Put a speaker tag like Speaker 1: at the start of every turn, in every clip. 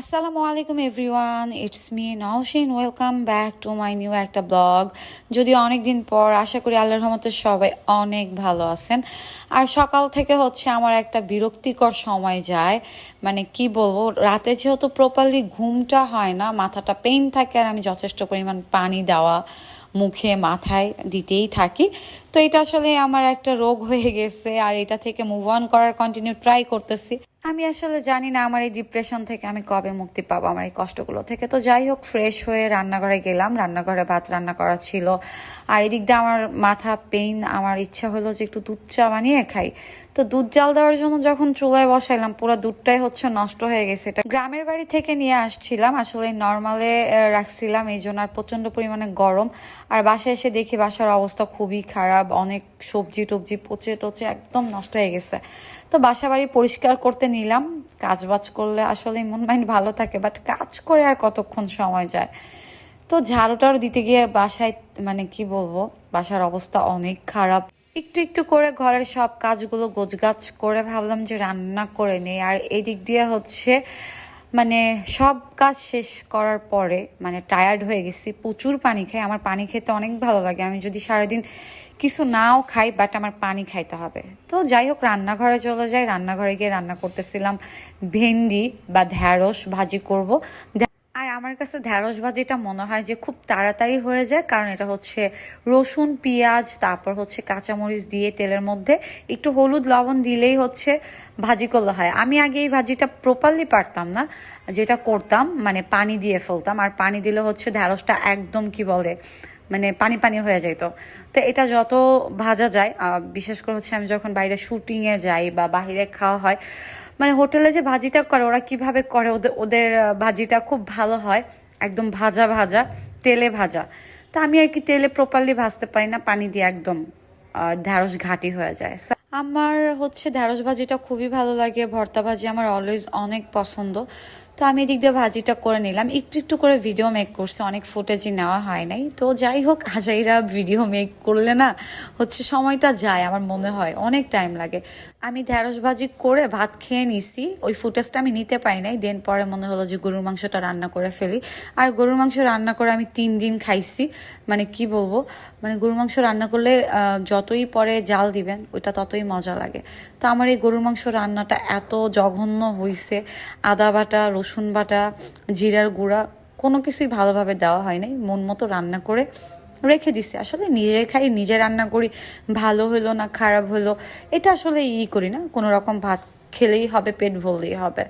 Speaker 1: আসসালামু আলাইকুম everyone it's me Naushin welcome back to my new একটা ব্লগ যদিও অনেক দিন পর আশা করি আল্লাহর রহমতে সবাই অনেক ভালো আছেন। আর সকাল থেকে হচ্ছে আমার একটা বিরক্তিকর সময় যায়। মানে কি বলব, রাতে যেহেতু প্রপারলি ঘুমটা হয় না, মাথাটা পেইন থাকে আর আমি যথেষ্ট পরিমাণ পানি দেওয়া মুখে, মাথায় দিতেই থাকি। তো এটা আসলে আমার একটা রোগ হয়ে গেছে আর এটা থেকে মুভ অন করার কন্টিনিউ ট্রাই করতেছি। আমি আসলে জানি না আমার এই ডিপ্রেশন থেকে আমি কবে মুক্তি পাবো, আমার এই কষ্টগুলো থেকে। তো যাই হোক ফ্রেশ হয়ে রান্নাঘরে গেলাম। রান্নাঘরে ভাত রান্না করা ছিল। আর এদিক দিয়ে আমার মাথা পেইন আমার ইচ্ছা হলো যে একটু দুধ চা বানিয়ে খাই। তো দুধ জাল দেওয়ার জন্য যখন চুলায় বসাইলাম, পুরো দুধটাই হচ্ছে নষ্ট হয়ে গেছে। এটা গ্রামের বাড়ি থেকে নিয়ে আসছিলাম। আসলে নর্মালে রাখছিলাম, এই জন্য আর প্রচণ্ড পরিমাণে গরম। আর বাসায় এসে দেখি বাসার অবস্থা খুবই খারাপ। অনেক সবজি টবজি পচে টচে একদম নষ্ট হয়ে গেছে। তো বাসা বাড়ি পরিষ্কার করতে নিলাম। কাজ বাজ করলে আসলে মন মাইন্ড ভালো থাকে বাট কাজ করে আর কতক্ষণ সময় যায়? তো ঝাড়ুটার দিতে গিয়ে বাসায় মানে কি বলব, বাসার অবস্থা অনেক খারাপ। একটু একটু করে ঘরের সব কাজগুলো গোছগাছ করে ভাবলাম যে রান্না করে নেই। আর এই দিক দিয়ে হচ্ছে মানে সব কাজ শেষ করার পরে মানে টায়ার্ড হয়ে গেছি, প্রচুর পানি খাই, আমার পানি খেতে অনেক ভালো লাগে। আমি যদি সারাদিন কিছু নাও খাই বাট আমার পানি খাইতে হবে। তো যাই হোক, রান্নাঘরে চলে যাই, রান্নাঘরে গিয়ে রান্না করতেছিলাম ভেন্ডি বা ঢ্যাঁড়স ভাজি করব। আমার কাছে ঢ্যাঁড়স ভাজিটা মনে হয় যে খুব তাড়াতাড়ি হয়ে যায়, কারণ এটা হচ্ছে রসুন, পেঁয়াজ, তারপর হচ্ছে কাঁচামরিচ দিয়ে তেলের মধ্যে একটু হলুদ লবণ দিলেই হচ্ছে ভাজি করলে হয়। আমি আগে এই ভাজিটা প্রপারলি পারতাম না, যেটা করতাম মানে পানি দিয়ে ফেলতাম, আর পানি দিলে হচ্ছে ঢ্যাঁড়সটা একদম কি বলে মানে পানি পানি হয়ে যেত তো। এটা যত ভাজা যায় বিশেষ করে হচ্ছে আমি যখন বাইরে শুটিংয়ে যাই বা বাহিরে খাওয়া হয় মানে হোটেলে যে ভাজিটা করে, ওরা কীভাবে করে ওদের ওদের ভাজিটা খুব ভালো হয়, একদম ভাজা ভাজা, তেলে ভাজা। তা আমি আর কি তেলে প্রপারলি ভাজতে পারি না, পানি দিয়ে একদম ঢ্যাঁড়স ঘাটি হয়ে যায়। আমার হচ্ছে ঢ্যাঁড়স ভাজিটা খুবই ভালো লাগে, ভর্তা ভাজি আমার অলওয়েজ অনেক পছন্দ। তো আমি এদিক দিয়ে ভাজিটা করে নিলাম। একটু একটু করে ভিডিও মেক করছে। অনেক ফুটেজই নেওয়া হয় নাই। তো যাই হোক হাজাইরা ভিডিও মেক করলে না, হচ্ছে সময়টা যায়, আমার মনে হয়। অনেক টাইম লাগে। আমি ঢ্যাঁড়স ভাজি করে ভাত খেয়ে নিছি। ওই ফুটেজটা আমি নিতে পারি নাই। দেন পরে মনে হলো যে গরুর মাংসটা রান্না করে ফেলি। আর গরুর মাংস রান্না করে আমি তিন দিন খাইছি। মানে কি বলব? মানে গরুর মাংস রান্না করলে যতই পরে জাল দিবেন, ওইটা ততই মজা লাগে। তো আমার এই গরুর মাংস রান্নাটা এত জঘন্য হয়েছে আদা বাটা, রসুন বাটা, জিরার গুঁড়া কোনো কিছুই ভালোভাবে দেওয়া হয় নাই। মন মতো রান্না করে রেখে দিছে। আসলে নিজে খাই, নিজে রান্না করি, ভালো হলো না, খারাপ হলো, এটা আসলে ই করি না। কোনো রকম ভাত খেলেই হবে, পেট ভরলেই হবে।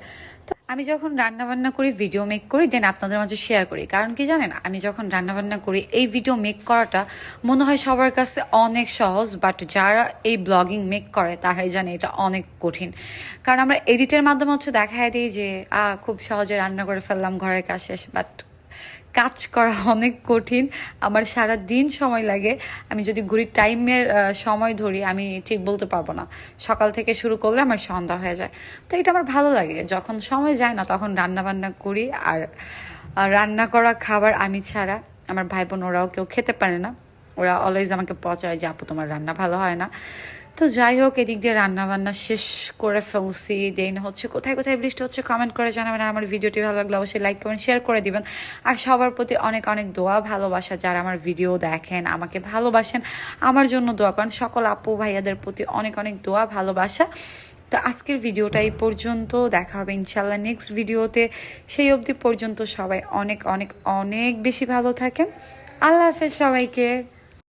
Speaker 1: তো আমি যখন রান্না বান্না করি ভিডিও মেক করি দেন আপনাদের মাঝে শেয়ার করি। কারণ কি জানেন, আমি যখন রান্না বান্না করি, এই ভিডিও মেক করাটা মনে হয় সবার কাছে অনেক সহজ বাট যারা এই ব্লগিং মেক করে, তারাই জানে এটা অনেক কঠিন। কারণ আমরা এডিটের মাধ্যমে হচ্ছে দেখা দিই যে খুব সহজে রান্না করে ফেললাম ঘরের কাছে বাট কাজ করা অনেক কঠিন। আমার সারা দিন সময় লাগে। আমি যদি ঘুরির টাইমের সময় ধরি, আমি ঠিক বলতে পারব না। সকাল থেকে শুরু করলে আমার সন্ধ্যা হয়ে যায়। তো এটা আমার ভালো লাগে। যখন সময় যায় না, তখন রান্না বান্না করি। আর রান্না করা খাবার আমি ছাড়া আমার ভাই বোন, ওরাও কেউ খেতে পারে না। ওরা অলওয়েজ আমাকে পচায় যে, আপু, তোমার রান্না ভালো হয় না। তো যাই হোক, এদিক দিয়ে রান্না বান্না শেষ করে ফেলছি। দেন হচ্ছে কোথায় কোথায় বৃষ্টি হচ্ছে কমেন্ট করে জানাবেন। আমার ভিডিওটি ভালো লাগলে অবশ্যই লাইক কমেন্ট শেয়ার করে দিবেন। আর সবার প্রতি অনেক অনেক দোয়া, ভালোবাসা। যারা আমার ভিডিও দেখেন, আমাকে ভালোবাসেন, আমার জন্য দোয়া করেন। সকল আপু ভাইয়াদের প্রতি অনেক অনেক দোয়া, ভালোবাসা। তো আজকের ভিডিওটা এই পর্যন্ত। দেখা হবে ইনশাল্লাহ নেক্সট ভিডিওতে। সেই অবধি পর্যন্ত সবাই অনেক অনেক অনেক বেশি ভালো থাকেন। আল্লাহ হাফেজ সবাইকে।